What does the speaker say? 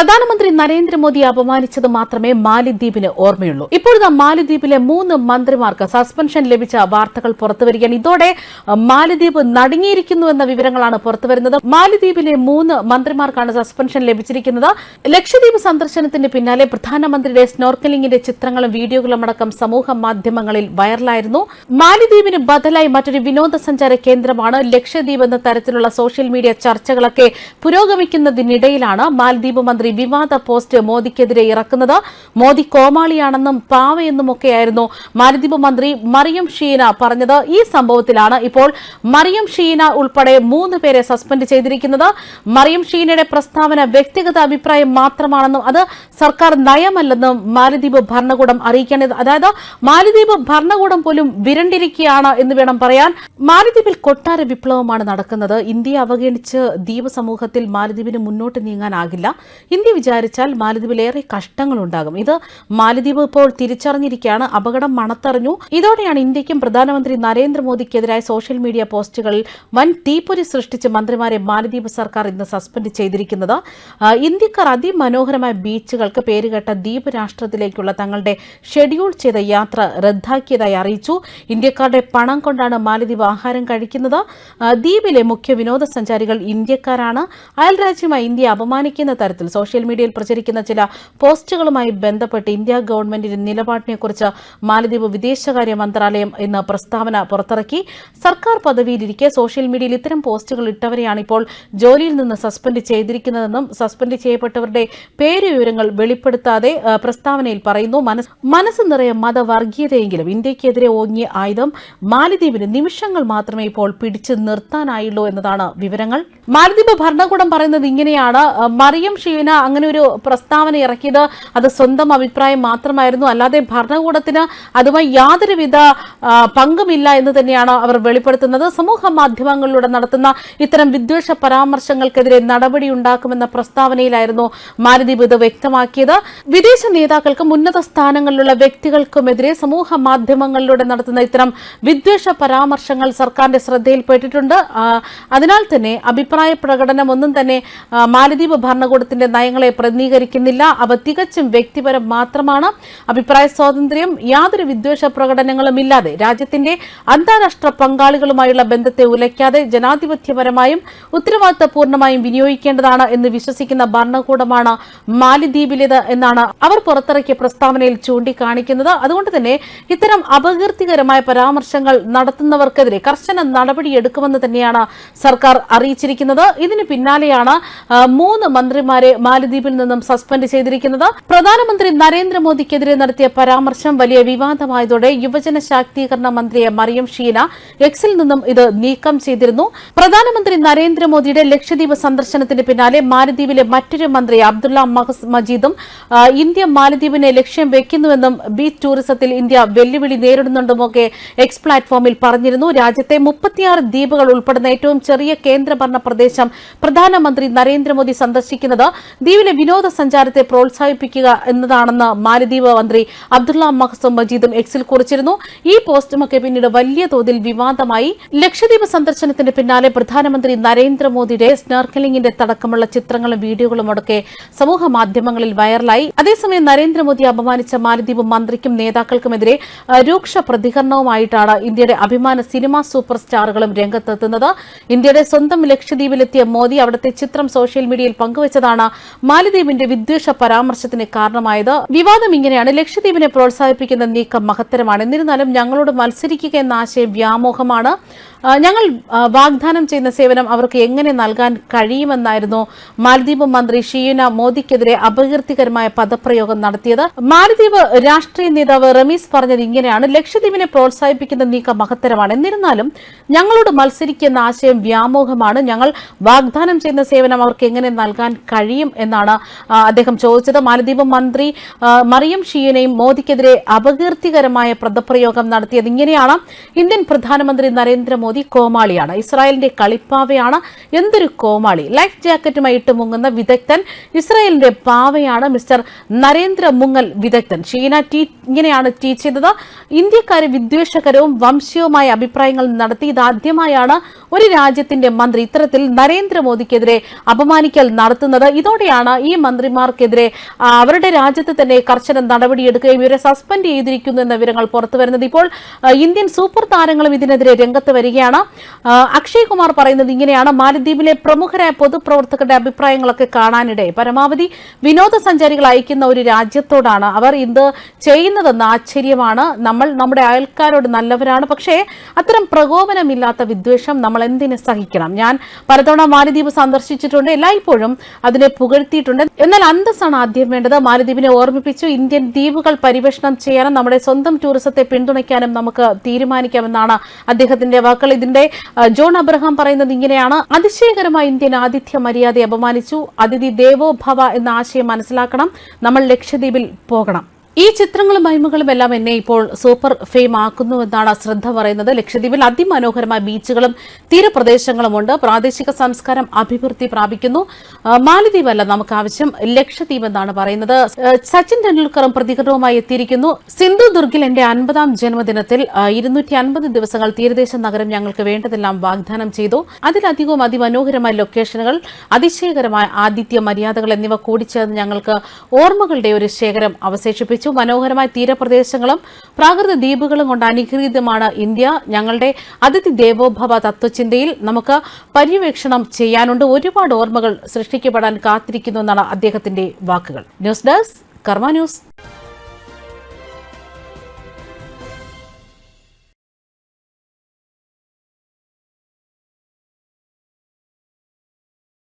പ്രധാനമന്ത്രി നരേന്ദ്രമോദിയെ അപമാനിച്ചത് മാത്രമേ മാലിദ്വീപിന് ഓർമ്മയുള്ളൂ. ഇപ്പോഴത്തെ മാലിദ്വീപിലെ മൂന്ന് മന്ത്രിമാർക്ക് സസ്പെൻഷൻ ലഭിച്ച വാർത്തകൾ പുറത്തുവരികയാണ്. ഇതോടെ മാലിദ്വീപ് നടുങ്ങിയിരിക്കുന്നു എന്ന വിവരങ്ങളാണ് പുറത്തുവരുന്നത്. മാലിദ്വീപിലെ മൂന്ന് മന്ത്രിമാർക്കാണ് സസ്പെൻഷൻ ലഭിച്ചിരിക്കുന്നത്. ലക്ഷദ്വീപ് സന്ദർശനത്തിന് പിന്നാലെ പ്രധാനമന്ത്രിയുടെ സ്നോർക്കലിംഗിന്റെ ചിത്രങ്ങളും വീഡിയോകളും അടക്കം സമൂഹ മാധ്യമങ്ങളിൽ വൈറലായിരുന്നു. മാലിദ്വീപിന് ബദലായി മറ്റൊരു വിനോദസഞ്ചാര കേന്ദ്രമാണ് ലക്ഷദ്വീപ് എന്ന തരത്തിലുള്ള സോഷ്യൽ മീഡിയ ചർച്ചകളൊക്കെ പുരോഗമിക്കുന്നതിനിടയിലാണ് മാലിദ്വീപ് മന്ത്രി വിവാദ പോസ്റ്റ് മോദിക്കെതിരെ ഇറക്കുന്നത്. മോദി കോമാളിയാണെന്നും പാവയെന്നും പാവയെന്നുമൊക്കെയായിരുന്നു മാലദ്വീപ് മന്ത്രി മറിയം ഷീന പറഞ്ഞത്. ഈ സംഭവത്തിലാണ് ഇപ്പോൾ മറിയം ഷീന ഉൾപ്പെടെ മൂന്ന് പേരെ സസ്പെൻഡ് ചെയ്തിരിക്കുന്നത്. മറിയം ഷീനയുടെ പ്രസ്താവന വ്യക്തിഗത അഭിപ്രായം മാത്രമാണെന്നും അത് സർക്കാർ നയമല്ലെന്നും മാലദ്വീപ് ഭരണകൂടം അറിയിക്കേണ്ടത്. അതായത് മാലദ്വീപ് ഭരണകൂടം പോലും വിരണ്ടിരിക്കുകയാണ് എന്ന് വേണം പറയാൻ. മാലദ്വീപിൽ കൊട്ടാര വിപ്ലവമാണ് നടക്കുന്നത്. ഇന്ത്യ അവഗണിച്ച് ദ്വീപ് സമൂഹത്തിൽ മാലദ്വീപിന് മുന്നോട്ട് നീങ്ങാനാകില്ല. ഇന്ത്യ വിചാരിച്ചാൽ മാലദ്വീപിൽ ഏറെ കഷ്ടങ്ങളുണ്ടാകും. ഇത് മാലദ്വീപ് ഇപ്പോൾ തിരിച്ചറിഞ്ഞിരിക്കുകയാണ്. അപകടം മണത്തറിഞ്ഞു. ഇതോടെയാണ് ഇന്ത്യക്കും പ്രധാനമന്ത്രി നരേന്ദ്രമോദിക്കെതിരായ സോഷ്യൽ മീഡിയ പോസ്റ്റുകളിൽ വൻ തീപ്പൊരി സൃഷ്ടിച്ച് മന്ത്രിമാരെ മാലദ്വീപ് സർക്കാർ ഇന്ന് സസ്പെൻഡ് ചെയ്തിരിക്കുന്നത്. ഇന്ത്യക്കാർ അതിമനോഹരമായ ബീച്ചുകൾക്ക് പേരുകേട്ട ദ്വീപ് രാഷ്ട്രത്തിലേക്കുള്ള തങ്ങളുടെ ഷെഡ്യൂൾ ചെയ്ത യാത്ര റദ്ദാക്കിയതായി അറിയിച്ചു. ഇന്ത്യക്കാരുടെ പണം കൊണ്ടാണ് മാലദ്വീപ് ആഹാരം കഴിക്കുന്നത്. ദ്വീപിലെ മുഖ്യ വിനോദസഞ്ചാരികൾ ഇന്ത്യക്കാരാണ്. അയൽ രാജ്യമായി ഇന്ത്യ അപമാനിക്കുന്ന തരത്തിൽ സോഷ്യൽ മീഡിയയിൽ പ്രചരിക്കുന്ന ചില പോസ്റ്റുകളുമായി ബന്ധപ്പെട്ട് ഇന്ത്യ ഗവൺമെന്റിന്റെ നിലപാടിനെക്കുറിച്ച് മാലദ്വീപ് വിദേശകാര്യ മന്ത്രാലയം ഇന്ന് പ്രസ്താവന പുറത്തിറക്കി. സർക്കാർ പദവിയിലിരിക്കെ സോഷ്യൽ മീഡിയയിൽ ഇത്തരം പോസ്റ്റുകൾ ഇട്ടവരെയാണ് ഇപ്പോൾ ജോലിയിൽ നിന്ന് സസ്പെൻഡ് ചെയ്തിരിക്കുന്നതെന്നും സസ്പെൻഡ് ചെയ്യപ്പെട്ടവരുടെ പേര് വിവരങ്ങൾ വെളിപ്പെടുത്താതെ പ്രസ്താവനയിൽ പറയുന്നു. മനസ്സ് നിറയെ മതവർഗീയതയെങ്കിലും ഇന്ത്യക്കെതിരെ ഓങ്ങിയ ആയുധം മാലദ്വീപിന് നിമിഷങ്ങൾ മാത്രമേ ഇപ്പോൾ പിടിച്ചു നിർത്താനായുള്ളൂ എന്നതാണ് വിവരങ്ങൾ. മാലദ്വീപ് ഭരണകൂടം പറയുന്നത് ഇങ്ങനെയാണ്. മറിയം ഷീന അങ്ങനെ ഒരു പ്രസ്താവന ഇറക്കിയത് അത് സ്വന്തം അഭിപ്രായം മാത്രമായിരുന്നു. അല്ലാതെ ഭരണകൂടത്തിന് അതുമായി യാതൊരുവിധ പങ്കുമില്ല എന്ന് തന്നെയാണ് അവർ വെളിപ്പെടുത്തുന്നത്. സമൂഹ മാധ്യമങ്ങളിലൂടെ നടത്തുന്ന ഇത്തരം വിദ്വേഷ പരാമർശങ്ങൾക്കെതിരെ നടപടി ഉണ്ടാക്കുമെന്ന പ്രസ്താവനയിലായിരുന്നു മാലദ്വീപ് ഇത് വ്യക്തമാക്കിയത്. വിദേശ നേതാക്കൾക്കും ഉന്നത സ്ഥാനങ്ങളിലുള്ള വ്യക്തികൾക്കുമെതിരെ സമൂഹ മാധ്യമങ്ങളിലൂടെ നടത്തുന്ന ഇത്തരം വിദ്വേഷ പരാമർശങ്ങൾ സർക്കാരിന്റെ ശ്രദ്ധയിൽപ്പെട്ടിട്ടുണ്ട്. അതിനാൽ തന്നെ അഭിപ്രായ പ്രകടനം ഒന്നും തന്നെ മാലദ്വീപ് ഭരണകൂടത്തിന്റെ നയങ്ങളെ പ്രതിനിധീകരിക്കുന്നില്ല. അവ തികച്ചും വ്യക്തിപരം മാത്രമാണ്. അഭിപ്രായ സ്വാതന്ത്ര്യം യാതൊരു വിദ്വേഷ പ്രകടനങ്ങളും ഇല്ലാതെ രാജ്യത്തിന്റെ അന്താരാഷ്ട്ര പങ്കാളികളുമായുള്ള ബന്ധത്തെ ഉലയ്ക്കാതെ ജനാധിപത്യപരമായും ഉത്തരവാദിത്തപൂർണമായും വിനിയോഗിക്കേണ്ടതാണ് എന്ന് വിശ്വസിക്കുന്ന ഭരണകൂടമാണ് മാലിദ്വീപിലേത് എന്നാണ് അവർ പുറത്തിറക്കിയ പ്രസ്താവനയിൽ ചൂണ്ടിക്കാണിക്കുന്നത്. അതുകൊണ്ട് തന്നെ ഇത്തരം അപകീർത്തികരമായ പരാമർശങ്ങൾ നടത്തുന്നവർക്കെതിരെ കർശന നടപടിയെടുക്കുമെന്ന് തന്നെയാണ് സർക്കാർ അറിയിച്ചിരിക്കുന്നത്. ഇതിന് പിന്നാലെയാണ് മൂന്ന് മന്ത്രിമാരെ മാലദ്വീപിൽ നിന്നും സസ്പെൻഡ് ചെയ്തിരിക്കുന്നത് പ്രധാനമന്ത്രി നരേന്ദ്രമോദിക്കെതിരെ നടത്തിയ പരാമർശം വലിയ വിവാദമായതോടെ യുവജന ശാക്തീകരണ മന്ത്രിയെ മറിയം ഷീന എക്സിൽ നിന്നും ഇത് നീക്കം ചെയ്തിരുന്നു. പ്രധാനമന്ത്രി നരേന്ദ്രമോദിയുടെ ലക്ഷദ്വീപ് സന്ദർശനത്തിന് പിന്നാലെ മാലദ്വീപിലെ മറ്റൊരു മന്ത്രി അബ്ദുള്ള മജീദും ഇന്ത്യ മാലദ്വീപിനെ ലക്ഷ്യം വെക്കുന്നുവെന്നും ബീച്ച് ടൂറിസത്തിൽ ഇന്ത്യ വെല്ലുവിളി നേരിടുന്നുണ്ടെന്നുമൊക്കെ എക്സ് പ്ലാറ്റ്ഫോമിൽ പറഞ്ഞിരുന്നു. രാജ്യത്തെ മുപ്പത്തിയാറ് ദ്വീപുകൾ ഉൾപ്പെടുന്ന ഏറ്റവും ചെറിയ കേന്ദ്രഭരണ പ്രദേശം പ്രധാനമന്ത്രി നരേന്ദ്രമോദി സന്ദർശിക്കുന്നത് ദ്വീപിലെ വിനോദസഞ്ചാരത്തെ പ്രോത്സാഹിപ്പിക്കുക എന്നതാണെന്ന് മാലദ്വീപ് മന്ത്രി അബ്ദുള്ള മഹസും മജീദും എക്സിൽ കുറിച്ചിരുന്നു. ഈ പോസ്റ്റുമൊക്കെ പിന്നീട് വലിയ തോതിൽ വിവാദമായി. ലക്ഷദ്വീപ് സന്ദർശനത്തിന് പിന്നാലെ പ്രധാനമന്ത്രി നരേന്ദ്രമോദിയുടെ സ്നർക്കലിംഗിന്റെ തടക്കമുള്ള ചിത്രങ്ങളും വീഡിയോകളും അടക്കെ സമൂഹ മാധ്യമങ്ങളിൽ വൈറലായി. അതേസമയം നരേന്ദ്രമോദി അപമാനിച്ച മാലദ്വീപ് മന്ത്രിക്കും നേതാക്കൾക്കുമെതിരെ രൂക്ഷ പ്രതികരണവുമായിട്ടാണ് ഇന്ത്യയുടെ അഭിമാന സിനിമാ സൂപ്പർ സ്റ്റാറുകളും രംഗത്തെത്തുന്നത്. ഇന്ത്യയുടെ സ്വന്തം ലക്ഷദ്വീപിലെത്തിയ മോദി അവിടുത്തെ ചിത്രം സോഷ്യൽ മീഡിയയിൽ പങ്കുവച്ചതാണ് മാലദ്വീപിന്റെ വിദ്വേഷ പരാമർശത്തിന് കാരണമായത്. വിവാദം ഇങ്ങനെയാണ്. ലക്ഷദ്വീപിനെ പ്രോത്സാഹിപ്പിക്കുന്ന നീക്കം മഹത്തരമാണ്. എന്നിരുന്നാലും ഞങ്ങളോട് മത്സരിക്കുക എന്ന ആശയം വ്യാമോഹമാണ്. ഞങ്ങൾ വാഗ്ദാനം ചെയ്യുന്ന സേവനം അവർക്ക് എങ്ങനെ നൽകാൻ കഴിയുമെന്നായിരുന്നു മാലദ്വീപ് മന്ത്രി ഷീന മോദിക്കെതിരെ അപകീർത്തികരമായ പദപ്രയോഗം നടത്തിയത്. മാലദ്വീപ് രാഷ്ട്രീയ നേതാവ് റമീസ് പറഞ്ഞത് ഇങ്ങനെയാണ്. ലക്ഷദ്വീപിനെ പ്രോത്സാഹിപ്പിക്കുന്ന നീക്കം മഹത്തരമാണ്. എന്നിരുന്നാലും ഞങ്ങളോട് മത്സരിക്കുന്ന ആശയം വ്യാമോഹമാണ്. ഞങ്ങൾ വാഗ്ദാനം ചെയ്യുന്ന സേവനം അവർക്ക് എങ്ങനെ നൽകാൻ കഴിയും എന്നാണ് അദ്ദേഹം ചോദിച്ചത്. മാലദ്വീപ് മന്ത്രി മറിയം ഷീയനെയും മോദിക്കെതിരെ അപകീർത്തികരമായ പദപ്രയോഗം നടത്തിയത് ഇങ്ങനെയാണ്. ഇന്ത്യൻ പ്രധാനമന്ത്രി നരേന്ദ്രമോദി കോമാളിയാണ്. ഇസ്രായേലിന്റെ കളിപ്പാവയാണ് എന്തൊരു കോമാളി. ലൈഫ് ജാക്കറ്റുമായി ഇട്ട് മുങ്ങുന്ന വിദഗ്ധൻ ഇസ്രായേലിന്റെ പാവയാണ് മിസ്റ്റർ നരേന്ദ്ര മുങ്ങൽ വിദഗ്ധൻ. ഷീന ടീ ഇങ്ങനെയാണ് ട്വീറ്റ് ചെയ്തത്. ഇന്ത്യക്കാരെ വിദ്വേഷകരവും വംശീയവുമായ അഭിപ്രായങ്ങൾ നടത്തി. ഇതാദ്യമായാണ് ഒരു രാജ്യത്തിന്റെ മന്ത്രി ഇത്തരത്തിൽ നരേന്ദ്രമോദിക്കെതിരെ അപമാനിക്കൽ നടത്തുന്നത്. ഇതോടെ പിന്നാലെയാണ് ഈ മന്ത്രിമാർക്കെതിരെ അവരുടെ രാജ്യത്ത് തന്നെ കർശന നടപടിയെടുക്കുകയും ഇവരെ സസ്പെൻഡ് ചെയ്തിരിക്കുന്നു എന്ന വിവരങ്ങൾ പുറത്തു വരുന്നത്. ഇപ്പോൾ ഇന്ത്യൻ സൂപ്പർ താരങ്ങളും ഇതിനെതിരെ രംഗത്ത് വരികയാണ്. അക്ഷയ് കുമാർ പറയുന്നത് ഇങ്ങനെയാണ്. മാലദ്വീപിലെ പ്രമുഖരായ പൊതുപ്രവർത്തകരുടെ അഭിപ്രായങ്ങളൊക്കെ കാണാനിടെ പരമാവധി വിനോദസഞ്ചാരികൾ അയക്കുന്ന ഒരു രാജ്യത്തോടാണ് അവർ ഇത് ചെയ്യുന്നതെന്ന് ആശ്ചര്യമാണ്. നമ്മൾ നമ്മുടെ അയൽക്കാരോട് നല്ലവരാണ്. പക്ഷേ അത്തരം പ്രകോപനമില്ലാത്ത വിദ്വേഷം നമ്മൾ എന്തിനെ സഹിക്കണം? ഞാൻ പലതവണ മാലദ്വീപ് സന്ദർശിച്ചിട്ടുണ്ട്. എല്ലായ്പ്പോഴും അതിനെ പുകഴ്ത്തിയിട്ടുണ്ട് എന്നാൽ അന്തസ്സാണ് ആദ്യം വേണ്ടത്. മാലദ്വീപിനെ ഓർമ്മിപ്പിച്ചു. ഇന്ത്യൻ ദ്വീപുകൾ പരിവേഷണം ചെയ്യാനും നമ്മുടെ സ്വന്തം ടൂറിസത്തെ പിന്തുണയ്ക്കാനും നമുക്ക് തീരുമാനിക്കാമെന്നാണ് അദ്ദേഹത്തിന്റെ വാക്കുകൾ. ഇതിന്റെ ജോൺ അബ്രഹാം പറയുന്നത് ഇങ്ങനെയാണ്. അതിശയകരമായ ഇന്ത്യൻ ആതിഥ്യ മര്യാദയെ അപമാനിച്ചു. അതിഥി ദേവോഭവ എന്ന ആശയം മനസ്സിലാക്കണം. നമ്മൾ ലക്ഷദ്വീപിൽ പോകണം. ഈ ചിത്രങ്ങളും മഹിമകളും എല്ലാം എന്നെ ഇപ്പോൾ സൂപ്പർ ഫെയിം ആക്കുന്നു എന്നാണ് ശ്രദ്ധ പറയുന്നത്. ലക്ഷദ്വീപിൽ അതിമനോഹരമായ ബീച്ചുകളും തീരപ്രദേശങ്ങളുമുണ്ട്. പ്രാദേശിക സംസ്കാരം അഭിവൃദ്ധി പ്രാപിക്കുന്നു. മാലദ്വീപ് അല്ല നമുക്ക് ആവശ്യം. ലക്ഷദ്വീപ് എന്നാണ് പറയുന്നത്. സച്ചിൻ ടെണ്ടുൽക്കറും പ്രതികരണവുമായി എത്തിയിരിക്കുന്നു. സിന്ധു ദുർഗിൽ എന്റെ അൻപതാം ജന്മദിനത്തിൽ ഇരുന്നൂറ്റി അൻപത് ദിവസങ്ങൾ തീരദേശ നഗരം ഞങ്ങൾക്ക് വേണ്ടതെല്ലാം വാഗ്ദാനം ചെയ്തു. അതിലധികവും അതിമനോഹരമായ ലൊക്കേഷനുകൾ അതിശയകരമായ ആതിഥ്യ മര്യാദകൾ എന്നിവ കൂടിച്ചേർന്ന് ഞങ്ങൾക്ക് ഓർമ്മകളുടെ ഒരു ശേഖരം അവശേഷിപ്പിച്ചു. മനോഹരമായ തീരപ്രദേശങ്ങളും പ്രാകൃത ദ്വീപുകളും കൊണ്ട് അനുഗ്രഹീതമാണ് ഇന്ത്യ. ഞങ്ങളുടെ അതിഥി ദേവോഭവ തത്വചിന്തയിൽ നമുക്ക് പര്യവേക്ഷണം ചെയ്യാനുണ്ട്. ഒരുപാട് ഓർമ്മകൾ സൃഷ്ടിക്കപ്പെടാൻ കാത്തിരിക്കുന്നു എന്നാണ് അദ്ദേഹത്തിന്റെ വാക്കുകൾ. News desk Karma news.